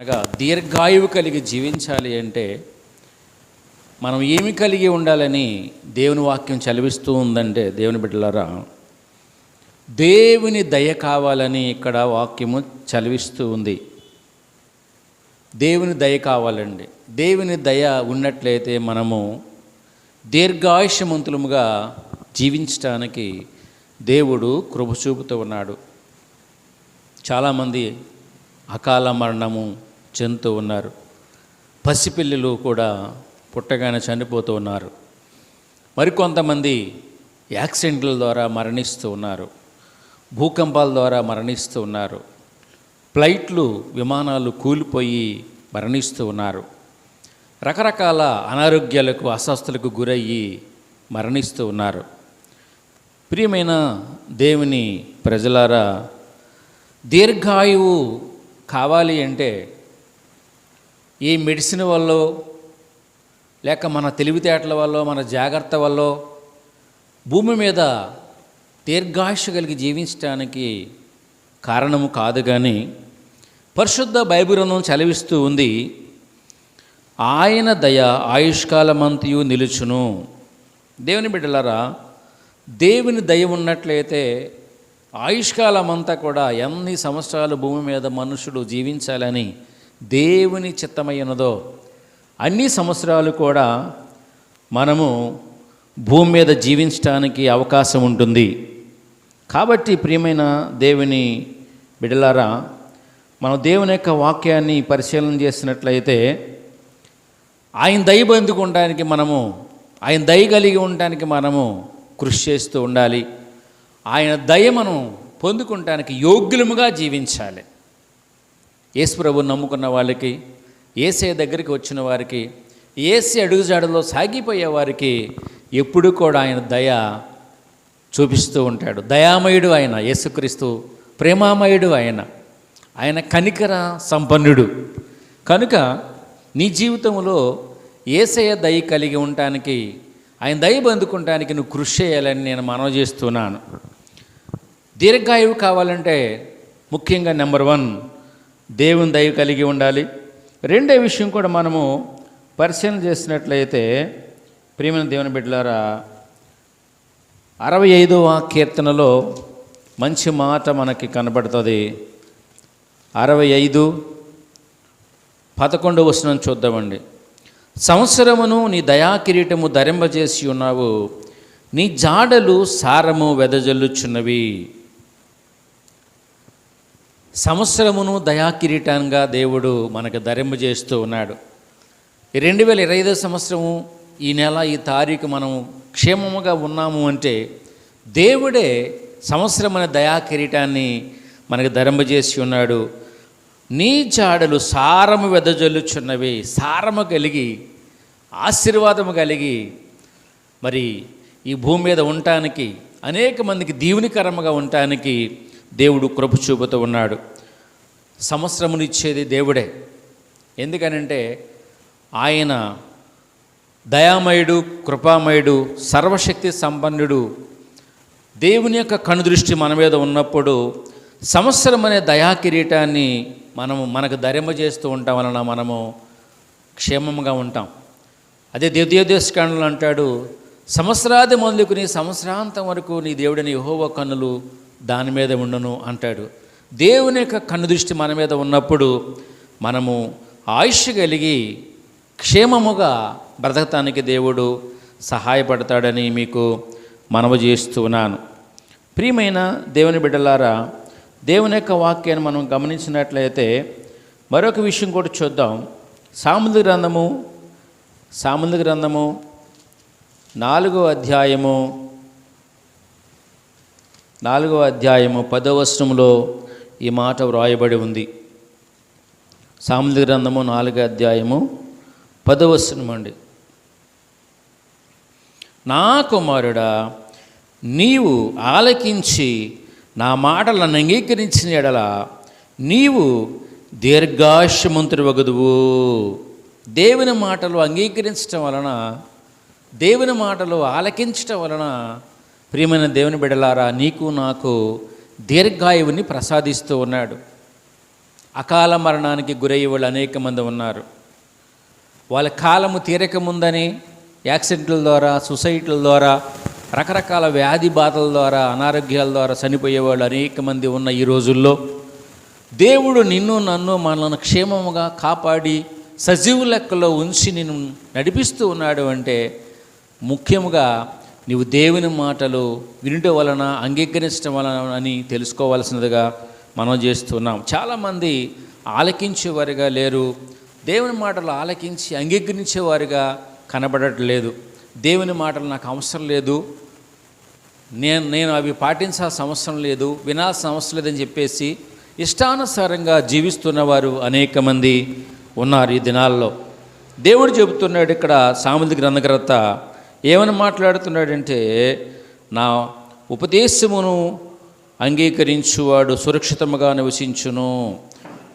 అనగా దీర్ఘాయువు కలిగి జీవించాలి అంటే మనం ఏమి కలిగి ఉండాలని దేవుని వాక్యం చదివిస్తూ ఉందంటే దేవుని బిడ్డలారా దేవుని దయ కావాలని ఇక్కడ వాక్యము చదివిస్తూ ఉంది. దేవుని దయ కావాలండి. దేవుని దయ ఉన్నట్లయితే మనము దీర్ఘాయుష్యమంతులముగా జీవించటానికి దేవుడు కృప చూపుతూ ఉన్నాడు. చాలామంది అకాల మరణము చెందుతూ ఉన్నారు. పసిపిల్లలు కూడా పుట్టగానే చనిపోతూ ఉన్నారు. మరికొంతమంది యాక్సిడెంట్ల ద్వారా మరణిస్తూ ఉన్నారు. భూకంపాల ద్వారా మరణిస్తూ ఉన్నారు. ఫ్లైట్లు విమానాలు కూలిపోయి మరణిస్తూ ఉన్నారు. రకరకాల అనారోగ్యాలకు అస్వస్థలకు గురయ్యి మరణిస్తూ ఉన్నారు. ప్రియమైన దేవుని ప్రజలారా దీర్ఘాయువు కావాలి అంటే ఈ మెడిసిన్ వల్ల లేక మన తెలివితేటల వల్ల మన జాగ్రత్త వల్ల భూమి మీద దీర్ఘాయుష కలిగి జీవించడానికి కారణము కాదు కానీ పరిశుద్ధ బైబిలను చలవిస్తూ ఉంది ఆయన దయ ఆయుష్కాలమంతయు నిలుచును. దేవుని బిడ్డలారా దేవుని దయ ఉన్నట్లయితే ఆయుష్కాలమంతా కూడా ఎన్ని సంవత్సరాలు భూమి మీద మనుషుడు జీవించాలని దేవుని చిత్తమైనదో అన్ని సంవత్సరాలు కూడా మనము భూమి మీద జీవించడానికి అవకాశం ఉంటుంది. కాబట్టి ప్రియమైన దేవుని బిడలారా మనం దేవుని యొక్క వాక్యాన్ని పరిశీలన చేసినట్లయితే ఆయన దయ ఉండడానికి మనము ఆయన దయ కలిగి ఉండటానికి మనము కృషి చేస్తూ ఉండాలి. ఆయన దయ మనం పొందుకుంటానికి యోగ్యులముగా జీవించాలి. యేసు ప్రభు నమ్ముకున్న వాళ్ళకి ఏసే దగ్గరికి వచ్చిన వారికి ఏసే అడుగుజాడలో సాగిపోయే వారికి ఎప్పుడు కూడా ఆయన దయ చూపిస్తూ ఉంటాడు. దయామయుడు ఆయన యేసుక్రీస్తు ప్రేమామయుడు ఆయన. ఆయన కనికర సంపన్నుడు. కనుక నీ జీవితంలో ఏసయ దయ కలిగి ఉండటానికి ఆయన దయ పొందుకుంటానికి నువ్వు కృషి చేయాలని నేను మనవి చేస్తున్నాను. దీర్ఘాయువు కావాలంటే ముఖ్యంగా నెంబర్ వన్ దేవుని దయ కలిగి ఉండాలి. రెండో విషయం కూడా మనము పరిశీలన చేసినట్లయితే ప్రియమైన దేవుని బిడ్డలారా అరవై ఐదవ కీర్తనలో మంచి మాట మనకి కనబడుతుంది. అరవై ఐదు పదకొండు వచనం చూద్దామండి. సంవత్సరమును నీ దయా కిరీటము ధరింపజేసి ఉన్నావు. నీ జాడలు సారము వెదజల్లుచున్నవి. సంవత్సరమును దయా కిరీటంగా దేవుడు మనకు ధరింపజేస్తూ ఉన్నాడు. రెండు వేల ఇరవై ఐదో సంవత్సరము ఈ నెల ఈ తారీఖు మనం క్షేమముగా ఉన్నాము అంటే దేవుడే సంవత్సరం అనే దయా కిరీటాన్ని మనకు ధరింపజేసి ఉన్నాడు. నీ జాడలు సారము వెదజల్లుచున్నవి సారము కలిగి ఆశీర్వాదము కలిగి మరి ఈ భూమి మీద ఉండటానికి అనేక మందికి దీవునికరముగా ఉండటానికి దేవుడు కృప చూపుతూ ఉన్నాడు. సంవత్సరమునిచ్చేది దేవుడే. ఎందుకనంటే ఆయన దయామయుడు కృపామయుడు సర్వశక్తి సంపన్నుడు దేవుని యొక్క కనుదృష్టి మన మీద ఉన్నప్పుడు సంవత్సరం అనే దయా కిరీటాన్ని మనము మనకు ధరింపజేస్తూ ఉంటాం వలన మనము క్షేమంగా ఉంటాం. అదే దేవదేవదేశకాండలు అంటాడు సంవత్సరాది మొదలుకుని సంవత్సరాంతం వరకు నీ దేవుడిని యహోవ కన్నులు దాని మీద ఉండను అంటాడు. దేవుని యొక్క కన్ను దృష్టి మన మీద ఉన్నప్పుడు మనము ఆయుష్ కలిగి క్షేమముగా బ్రతకటానికి దేవుడు సహాయపడతాడని మీకు మనవి చేస్తున్నాను. ప్రియమైన దేవుని బిడ్డలారా దేవుని యొక్క వాక్యాన్ని మనం గమనించినట్లయితే మరొక విషయం కూడా చూద్దాం. సాముద్ర గ్రంథము సాముద్ర గ్రంథము నాలుగో అధ్యాయము నాలుగో అధ్యాయము పదవచనంలో ఈ మాట వ్రాయబడి ఉంది. సాముద్ర గ్రంథము నాలుగో అధ్యాయము పదవచనం అండి. నా కుమారుడా నీవు ఆలకించి నా మాటలను అంగీకరించిన ఎడల నీవు దీర్ఘాయుష్మంతుడు వగదువు దేవుని మాటలు అంగీకరించటం వలన దేవుని మాటలు ఆలకించటం వలన ప్రియమైన దేవుని బిడలారా నీకు నాకు దీర్ఘాయువుని ప్రసాదిస్తూ ఉన్నాడు. అకాల మరణానికి గురయ్యే వాళ్ళు అనేక మంది ఉన్నారు. వాళ్ళ కాలము తీరకముందని యాక్సిడెంట్ల ద్వారా సొసైటీల ద్వారా రకరకాల వ్యాధి బాధల ద్వారా అనారోగ్యాల ద్వారా చనిపోయే వాళ్ళు అనేక మంది ఉన్న ఈ రోజుల్లో దేవుడు నిన్ను నన్ను మనల్ని క్షేమముగా కాపాడి సజీవు లెక్కలో ఉంచి నిన్ను నడిపిస్తూ ఉన్నాడు అంటే ముఖ్యముగా నీవు దేవుని మాటలు వినుట వలన అంగీకరించడం వలన అని తెలుసుకోవాల్సినదిగా మనం చేస్తున్నాం. చాలామంది ఆలకించేవారిగా లేరు. దేవుని మాటలు ఆలకించి అంగీకరించేవారిగా కనబడట్లేదు. దేవుని మాటలు నాకు అవసరం లేదు. నేను నేను అవి పాటించాల్సిన అవసరం లేదు. వినాల్సిన అవసరం లేదని చెప్పేసి ఇష్టానుసారంగా జీవిస్తున్నవారు అనేక మంది ఉన్నారు ఈ దినాల్లో. దేవుడు చెబుతున్నాడు ఇక్కడ సాముద్ర గ్రంథకర్త ఏమని మాట్లాడుతున్నాడంటే నా ఉపదేశమును అంగీకరించువాడు సురక్షితముగా నివసించును.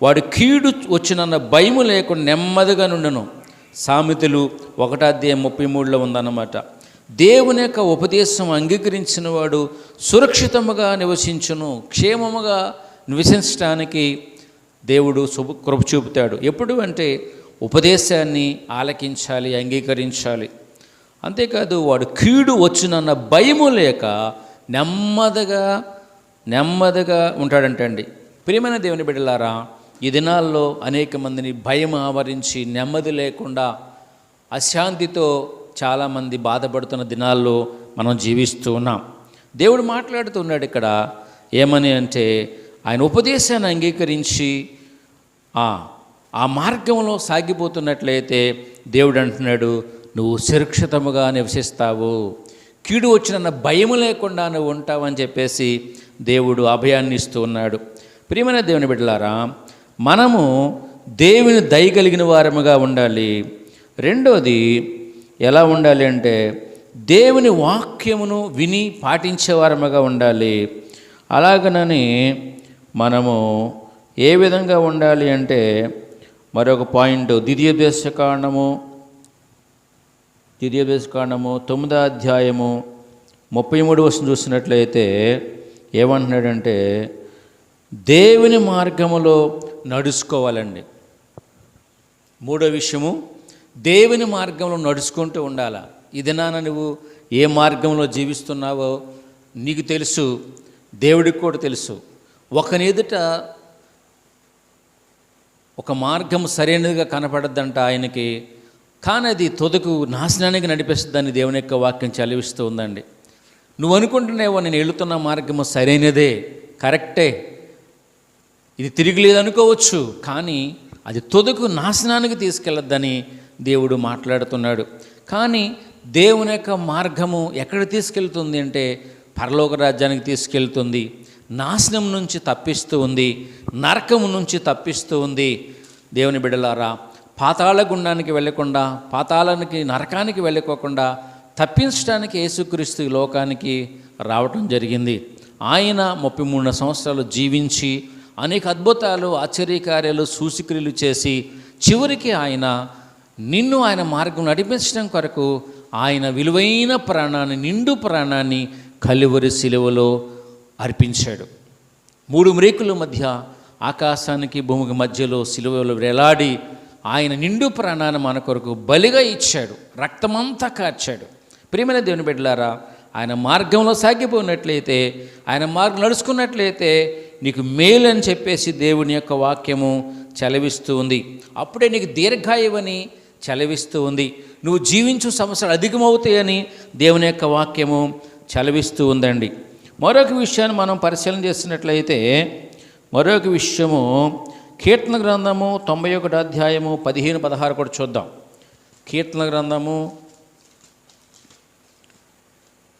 వాడు కీడు వచ్చినన్న భయము లేకుండా నెమ్మదిగా నుండును. సామెతలు ఒకటాధ్యాయం ముప్పై మూడులో ఉందన్నమాట. దేవుని యొక్క ఉపదేశం అంగీకరించిన వాడు సురక్షితముగా నివసించును. క్షేమముగా నివసించడానికి దేవుడు శుభ కృప చూపుతాడు. ఎప్పుడు అంటే ఉపదేశాన్ని ఆలకించాలి అంగీకరించాలి. అంతేకాదు వాడు కీడు వచ్చునన్న భయము లేక నెమ్మదిగా నెమ్మదిగా ఉంటాడంటండి ప్రియమైన దేవుని బిడ్డలారా ఈ దినాల్లో అనేక మందిని భయం ఆవరించి నెమ్మది లేకుండా అశాంతితో చాలామంది బాధపడుతున్న దినాల్లో మనం జీవిస్తూ ఉన్నాం. దేవుడు మాట్లాడుతున్నాడు ఇక్కడ ఏమని అంటే ఆయన ఉపదేశాన్ని అంగీకరించి ఆ ఆ మార్గంలో సాగిపోతున్నట్లయితే దేవుడు అంటున్నాడు నువ్వు సురక్షితముగా నివసిస్తావు. కీడు వచ్చిన భయము లేకుండా నువ్వు ఉంటావని చెప్పేసి దేవుడు అభయాన్ని ఇస్తూ ఉన్నాడు. ప్రియమైన దేవుని బిడ్డలారా మనము దేవుని దయగలిగిన వారముగా ఉండాలి. రెండోది ఎలా ఉండాలి అంటే దేవుని వాక్యమును విని పాటించే వారముగా ఉండాలి. అలాగనని మనము ఏ విధంగా ఉండాలి అంటే మరొక పాయింట్ ద్వితీయోపదేశ కాండము కాండము తొమ్మిదో అధ్యాయము ముప్పై మూడు వర్షం చూసినట్లయితే ఏమంటున్నాడంటే దేవుని మార్గములో నడుచుకోవాలండి. మూడో విషయము దేవుని మార్గంలో నడుచుకుంటూ ఉండాలా? ఇది నాన్న నువ్వు ఏ మార్గంలో జీవిస్తున్నావో నీకు తెలుసు దేవుడికి కూడా తెలుసు. ఒకని ఎదుట ఒక మార్గం సరైనదిగా కనపడద్దంట ఆయనకి. కానీ అది తొదకు నాశనానికి నడిపిస్తుందని దేవుని యొక్క వాక్యం చలివిస్తూ ఉందండి. నువ్వు అనుకుంటున్నావో నేను వెళుతున్న మార్గము సరైనదే కరెక్టే. ఇది తిరిగిలేదు అనుకోవచ్చు కానీ అది తొదకు నాశనానికి తీసుకెళ్ళద్దని దేవుడు మాట్లాడుతున్నాడు. కానీ దేవుని యొక్క మార్గము ఎక్కడ తీసుకెళ్తుంది అంటే పరలోక రాజ్యానికి తీసుకెళ్తుంది. నాశనం నుంచి తప్పిస్తూ ఉంది నరకము నుంచి తప్పిస్తూ ఉంది. దేవుని బిడలారా పాతాళ గుండానికి వెళ్ళకుండా పాతాళానికి నరకానికి వెళ్ళకోకుండా తప్పించడానికి యేసుక్రీస్తు లోకానికి రావటం జరిగింది. ఆయన ముప్పై మూడు సంవత్సరాలు జీవించి అనేక అద్భుతాలు ఆశ్చర్యకార్యాలు సూచిక్రియలు చేసి చివరికి ఆయన నిన్ను ఆయన మార్గం నడిపించడం కొరకు ఆయన విలువైన ప్రాణాన్ని నిండు ప్రాణాన్ని కలివరి శిలువలో అర్పించాడు. మూడు మ్రేకుల మధ్య ఆకాశానికి భూమికి మధ్యలో శిలువలో వేలాడి ఆయన నిండు ప్రాణాన్ని మన కొరకు బలిగా ఇచ్చాడు. రక్తమంతా కార్చాడు. ప్రియమైన దేవుని బిడ్డలారా ఆయన మార్గంలో సాగిపోయినట్లయితే ఆయన మార్గం నడుచుకున్నట్లయితే నీకు మేలు అని చెప్పేసి దేవుని యొక్క వాక్యము చలవిస్తూ ఉంది. అప్పుడే నీకు దీర్ఘాయువని చలవిస్తూ ఉంది. నువ్వు జీవించు సమస్యలు అధికమవుతాయని దేవుని యొక్క వాక్యము చలవిస్తూ ఉందండి. మరొక విషయాన్ని మనం పరిశీలన చేసినట్లయితే మరొక విషయము కీర్తన గ్రంథము తొంభై ఒకటి అధ్యాయము పదిహేను పదహారు కూడా చూద్దాం. కీర్తన గ్రంథము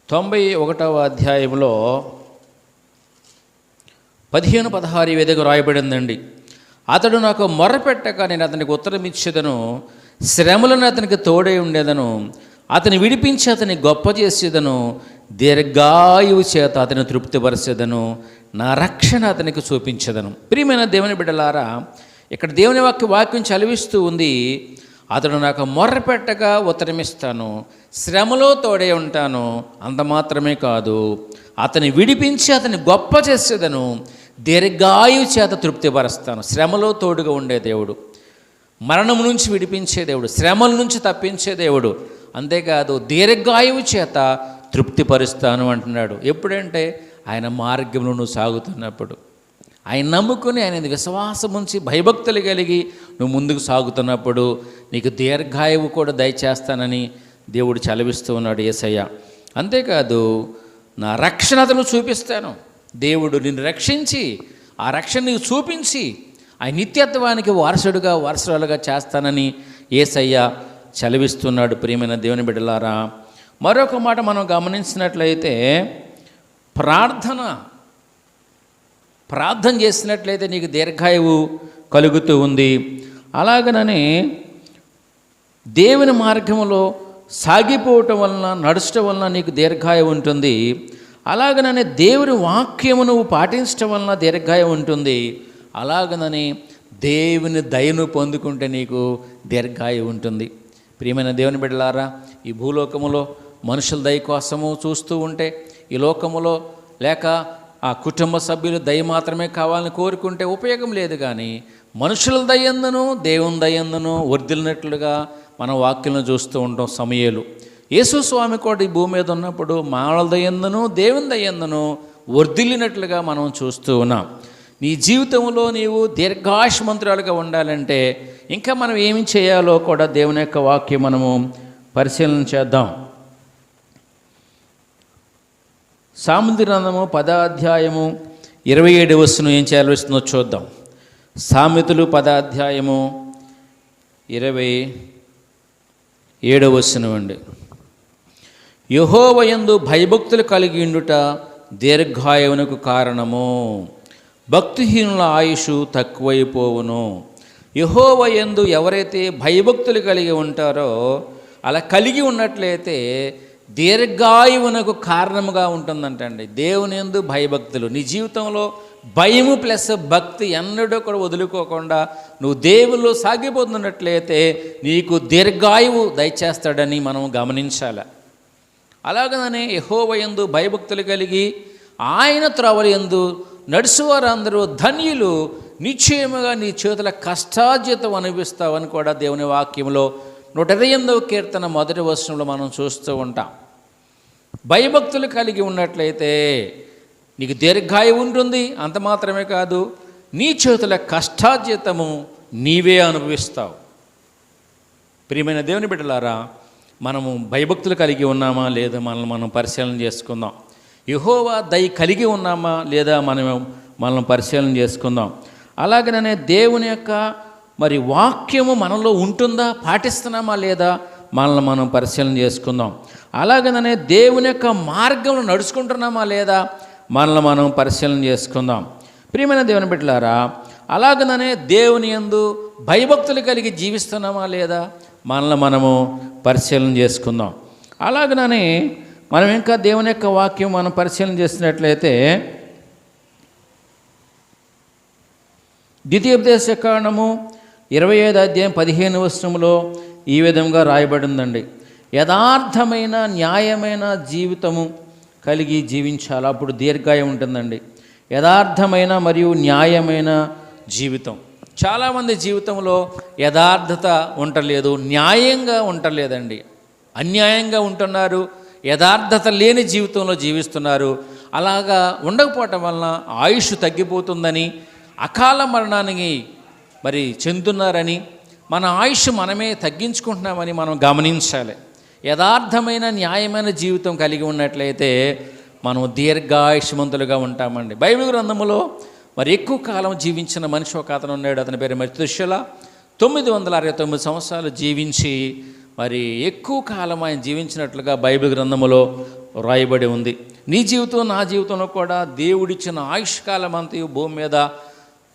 తొంభై ఒకటవ అధ్యాయంలో పదిహేను పదహారు ఈ విధంగా రాయబడిందండి. అతడు నాకు మొరపెట్టక నేను అతనికి ఉత్తరం ఇచ్చేదను శ్రమలను అతనికి తోడై ఉండేదను అతని విడిపించి అతని గొప్ప చేసేదను దీర్ఘాయువు చేత అతని తృప్తిపరిచేదను నా రక్షణ అతనికి చూపించదను. ప్రియమైన దేవుని బిడ్డలారా ఇక్కడ దేవుని వాక్య వాక్యం చలివిస్తూ ఉంది అతడు నాకు మొర్ర పెట్టగా ఉత్తరమిస్తాను శ్రమలో తోడే ఉంటాను అంత మాత్రమే కాదు అతని విడిపించి అతని గొప్ప చేసేదను దీర్ఘాయువు చేత తృప్తిపరుస్తాను శ్రమలో తోడుగా ఉండే దేవుడు. మరణం నుంచి విడిపించే దేవుడు శ్రమల నుంచి తప్పించే దేవుడు. అంతేకాదు దీర్ఘాయువు చేత తృప్తిపరుస్తాను అంటున్నాడు. ఎప్పుడంటే ఆయన మార్గంలో నువ్వు సాగుతున్నప్పుడు. ఆయన నమ్ముకుని ఆయన విశ్వాసం ఉంచి భయభక్తులు కలిగి నువ్వు ముందుకు సాగుతున్నప్పుడు నీకు దీర్ఘాయువు కూడా దయచేస్తానని దేవుడు చలవిస్తూ ఉన్నాడు ఏసయ్య. అంతేకాదు నా రక్షణతను చూపిస్తాను. దేవుడు నిన్ను రక్షించి ఆ రక్షణ నీకు చూపించి ఆ నిత్యత్వానికి వారసుడుగా వారసురాలుగా చేస్తానని ఏసయ్య చలవిస్తున్నాడు ప్రియమైన దేవుని బిడ్డలారా. మరొక మాట మనం గమనించినట్లయితే ప్రార్థన ప్రార్థన చేసినట్లయితే నీకు దీర్ఘాయువు కలుగుతూ ఉంది. అలాగనని దేవుని మార్గంలో సాగిపోవటం వలన నడచడం వలన నీకు దీర్ఘాయువు ఉంటుంది. అలాగనని దేవుని వాక్యము నువ్వు పాటించడం వలన దీర్ఘాయం ఉంటుంది. అలాగనని దేవుని దయను పొందుకుంటే నీకు దీర్ఘాయువు ఉంటుంది. ప్రియమైన దేవుని బిడ్డలారా ఈ భూలోకములో మనుషుల దయ కోసము చూస్తూ ఉంటే ఈ లోకములో లేక ఆ కుటుంబ సభ్యులు దయ మాత్రమే కావాలని కోరుకుంటే ఉపయోగం లేదు కానీ మనుషుల దయందును దేవుని దయందును వర్దిలినట్లుగా మనం వాక్యలను చూస్తూ ఉంటాం సమయాలు. యేసు స్వామి కూడా ఈ భూమి మీద ఉన్నప్పుడు మానవుల దయందును దేవుని దయందును వర్దిల్లినట్లుగా మనం చూస్తూ ఉన్నాం. నీ జీవితంలో నీవు దీర్ఘాయుష్మంతురాలుగా ఉండాలంటే ఇంకా మనం ఏమి చేయాలో కూడా దేవుని యొక్క వాక్యం మనము పరిశీలన చేద్దాం. సాముద్రందము పదాధ్యాయము ఇరవై ఏడు వస్తును ఏం చేయాల్సిందో చూద్దాం. సామెతలు పదాధ్యాయము ఇరవై ఏడవ వస్తును అండి. యహోవయందు భయభక్తులు కలిగి ఉండుట దీర్ఘాయువునకు కారణము. భక్తిహీనుల ఆయుష్ తక్కువైపోవును. యహోవయందు ఎవరైతే భయభక్తులు కలిగి ఉంటారో అలా కలిగి ఉన్నట్లయితే దీర్ఘాయువునకు కారణముగా ఉంటుందంటండి. దేవుని ఎందు భయభక్తులు. నీ జీవితంలో భయము ప్లస్ భక్తి ఎన్నడూ కూడా వదులుకోకుండా నువ్వు దేవుల్లో సాగిపోతున్నట్లయితే నీకు దీర్ఘాయువు దయచేస్తాడని మనం గమనించాలి. అలాగనే యహోవయందు భయభక్తులు కలిగి ఆయన త్రోవల యందు ధన్యులు నిశ్చయముగా నీ చేతుల కష్టార్జితం అనిపిస్తావని కూడా దేవుని వాక్యంలో నూట ఇరవై ఎనిమిదవ కీర్తన మొదటి వర్షంలో మనం చూస్తూ ఉంటాం. భయభక్తులు కలిగి ఉన్నట్లయితే నీకు దీర్ఘాయు ఉంటుంది అంత మాత్రమే కాదు నీ చేతుల కష్టార్జితము నీవే అనుభవిస్తావు. ప్రియమైన దేవుని బిడ్డలారా మనము భయభక్తులు కలిగి ఉన్నామా లేదా మనల్ని మనం పరిశీలన చేసుకుందాం. యహోవా దయ కలిగి ఉన్నామా లేదా మనం మనల్ని పరిశీలన చేసుకుందాం. అలాగనే దేవుని యొక్క మరి వాక్యము మనలో ఉంటుందా పాటిస్తున్నామా లేదా మనల్ని మనం పరిశీలన చేసుకుందాం. అలాగనే దేవుని యొక్క మార్గంలో నడుచుకుంటున్నామా లేదా మనల్ని మనం పరిశీలన చేసుకుందాం. ప్రియమైన దేవుని బిడ్డలారా అలాగనే దేవుని యందు భయభక్తులు కలిగి జీవిస్తున్నామా లేదా మనల్ని మనము పరిశీలన చేసుకుందాం. అలాగనే మనం ఇంకా దేవుని యొక్క వాక్యం మనం పరిశీలన చేసినట్లయితే ద్వితీయోపదేశ కారణము ఇరవై ఐదు అధ్యాయం పదిహేను వచనంలో ఈ విధంగా రాయబడిందండి. యథార్థమైన న్యాయమైన జీవితము కలిగి జీవించాలి. అప్పుడు దీర్ఘాయం ఉంటుందండి. యథార్థమైన మరియు న్యాయమైన జీవితం. చాలామంది జీవితంలో యథార్థత ఉండలేదు న్యాయంగా ఉండలేదండి అన్యాయంగా ఉంటున్నారు యథార్థత లేని జీవితంలో జీవిస్తున్నారు. అలాగా ఉండకపోవటం వలన ఆయుష్ తగ్గిపోతుందని అకాల మరణానికి మరి చెందుతున్నారని మన ఆయుష్ మనమే తగ్గించుకుంటున్నామని మనం గమనించాలి. యథార్థమైన న్యాయమైన జీవితం కలిగి ఉన్నట్లయితే మనం దీర్ఘాయుష్మంతులుగా ఉంటామండి. బైబిల్ గ్రంథంలో మరి ఎక్కువ కాలం జీవించిన మనిషి ఒక అతను ఉన్నాడు. అతని పేరు మరి తుష్యుల తొమ్మిది వందల అరవై తొమ్మిది సంవత్సరాలు జీవించి మరి ఎక్కువ కాలం ఆయన జీవించినట్లుగా బైబిల్ గ్రంథములో రాయబడి ఉంది. నీ జీవితం నా జీవితంలో కూడా దేవుడిచ్చిన ఆయుష్కాలం అంతయు భూమి మీద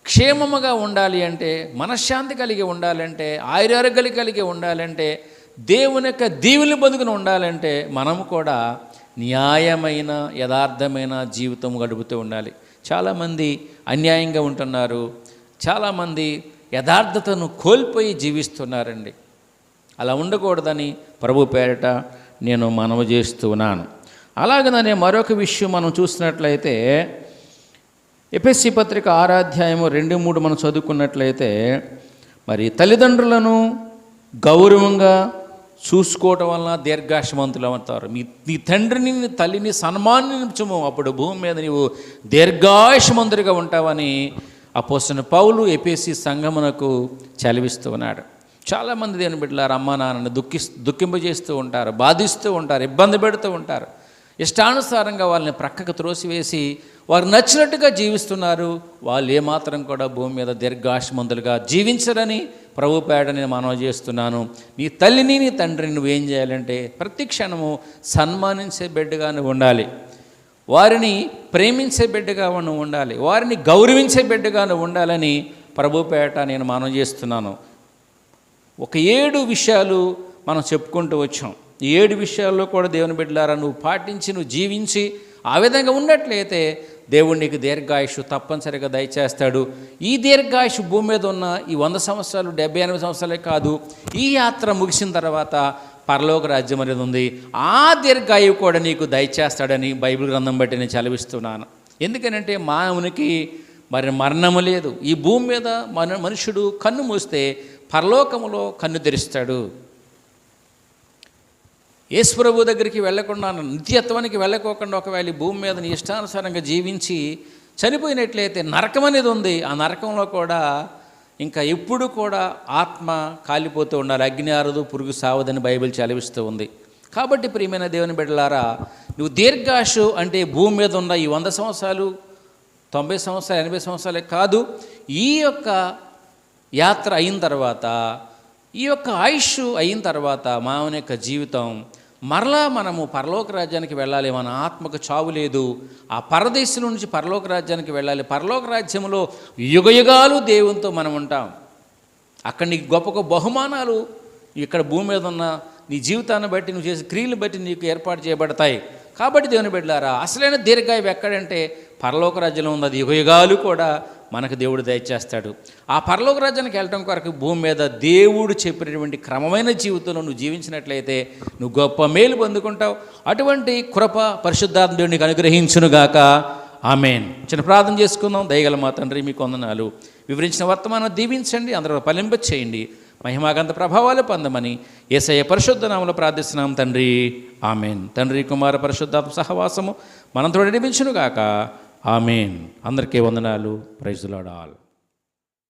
క్షేమముగా ఉండాలి అంటే మనశ్శాంతి కలిగి ఉండాలంటే ఆయురారోగ్యాలు కలిగి ఉండాలంటే దేవుని యొక్క దీవుని బతుకుని ఉండాలంటే మనము కూడా న్యాయమైన యథార్థమైన జీవితం గడుపుతూ ఉండాలి. చాలామంది అన్యాయంగా ఉంటున్నారు. చాలామంది యథార్థతను కోల్పోయి జీవిస్తున్నారండి. అలా ఉండకూడదని ప్రభు పేరిట నేను మనవి చేస్తున్నాను అలాగనే మరొక విషయం మనం చూసినట్లయితే ఎపిఎస్సి పత్రిక ఆరాధ్యాయము రెండు మూడు మనం చదువుకున్నట్లయితే మరి తల్లిదండ్రులను గౌరవంగా చూసుకోవటం వలన దీర్ఘాశవంతులు అవుతారు. మీ నీ తండ్రిని తల్లిని సన్మానించము అప్పుడు భూమి మీద నీవు దీర్ఘాయుషమంతుడిగా ఉంటావని అపోసిన పౌలు ఎపిఎస్సి సంఘమునకు చలివిస్తూ ఉన్నాడు. చాలామంది దేని బిడ్డలారు అమ్మా నాన్నని దుఃఖి దుఃఖింపజేస్తూ ఉంటారు బాధిస్తూ ఉంటారు ఇబ్బంది పెడుతూ ఉంటారు. ఇష్టానుసారంగా వాళ్ళని ప్రక్కకు త్రోసివేసి వారు నచ్చినట్టుగా జీవిస్తున్నారు. వాళ్ళు ఏమాత్రం కూడా భూమి మీద దీర్ఘాశమంతులుగా జీవించరని ప్రభు పేడ నేను మనవి చేస్తున్నాను. నీ తల్లిని నీ తండ్రిని నువ్వేం చేయాలంటే ప్రతి క్షణము సన్మానించే బిడ్డగా నువ్వు ఉండాలి. వారిని ప్రేమించే బిడ్డగా నువ్వు ఉండాలి. వారిని గౌరవించే బిడ్డగా నువ్వు ఉండాలని ప్రభు పేట నేను మనవి చేస్తున్నాను. ఒక ఏడు విషయాలు మనం చెప్పుకుంటూ వచ్చాం. ఈ ఏడు విషయాల్లో కూడా దేవుని బిడ్డలారా నువ్వు పాటించి నువ్వు జీవించి ఆ విధంగా ఉన్నట్లయితే దేవుడు నీకు దీర్ఘాయుషు తప్పనిసరిగా దయచేస్తాడు. ఈ దీర్ఘాయుషు భూమి మీద ఉన్న ఈ వంద సంవత్సరాలు డెబ్బై ఎనభై సంవత్సరాలే కాదు ఈ యాత్ర ముగిసిన తర్వాత పరలోక రాజ్యం అనేది ఉంది. ఆ దీర్ఘాయువు కూడా నీకు దయచేస్తాడని బైబిల్ గ్రంథం బట్టి నేను చదివిస్తున్నాను. ఎందుకనంటే మానవునికి మరి మరణము లేదు. ఈ భూమి మీద మన మనుషుడు కన్ను మూస్తే పరలోకములో కన్ను తెరుస్తాడు యేసుప్రభు దగ్గరికి వెళ్ళకుండా నిత్యత్వానికి వెళ్ళకోకుండా ఒకవేళ భూమి మీద నీ ఇష్టానుసారంగా జీవించి చనిపోయినట్లయితే నరకం అనేది ఉంది. ఆ నరకంలో కూడా ఇంకా ఎప్పుడు కూడా ఆత్మ కాలిపోతూ ఉండాలి. అగ్ని ఆరదు పురుగు సావదని బైబిల్ చలివిస్తూ ఉంది. కాబట్టి ప్రియమైన దేవుని బిడ్డలారా నువ్వు దీర్ఘాషు అంటే భూమి మీద ఉన్న ఈ వంద సంవత్సరాలు తొంభై సంవత్సరాలు ఎనభై సంవత్సరాలే కాదు ఈ యొక్క యాత్ర అయిన తర్వాత ఈ యొక్క ఆయుష్ అయిన తర్వాత మానవుని యొక్క జీవితం మరలా మనము పరలోక రాజ్యానికి వెళ్ళాలి మన ఆత్మకు చావు లేదు. ఆ పరదేశం నుంచి పరలోక రాజ్యానికి వెళ్ళాలి. పరలోక రాజ్యంలో యుగయుగాలు దేవునితో మనం ఉంటాం. అక్కడ నీకు గొప్ప గొప్ప బహుమానాలు ఇక్కడ భూమి మీద ఉన్న నీ జీవితాన్ని బట్టి నువ్వు చేసే క్రియలు బట్టి నీకు ఏర్పాటు చేయబడతాయి. కాబట్టి దేవుని బిడ్డారా అసలైన దీర్ఘాయువు ఎక్కడంటే పరలోక రాజ్యంలో ఉన్నది. యుగయుగాలు కూడా మనకు దేవుడు దయచేస్తాడు. ఆ పరలోక రాజ్యానికి వెళ్ళటం కొరకు భూమి మీద దేవుడు చెప్పినటువంటి క్రమమైన జీవితంలో నువ్వు జీవించినట్లయితే నువ్వు గొప్ప మేలు పొందుకుంటావు. అటువంటి కృప పరిశుద్ధాత్మ దేవుడికి అనుగ్రహించునుగాక ఆమెన్. చిన్న ప్రార్థన చేసుకుందాం. దయగల మా తండ్రి మీకు వందనాలు వివరించిన వర్తమానం దీవించండి అందరూ పలింప చేయండి. మహిమాగంత ప్రభావాలు పొందమని ఏసయ్య పరిశుద్ధ నామలో ప్రార్థిస్తున్నాం తండ్రి. ఆమెన్. తండ్రి కుమార పరిశుద్ధాత్మ సహవాసము మనంతో నడిపించునుగాక ఆమెన్. అందరికీ వందనాలు. ప్రైజులాడాలి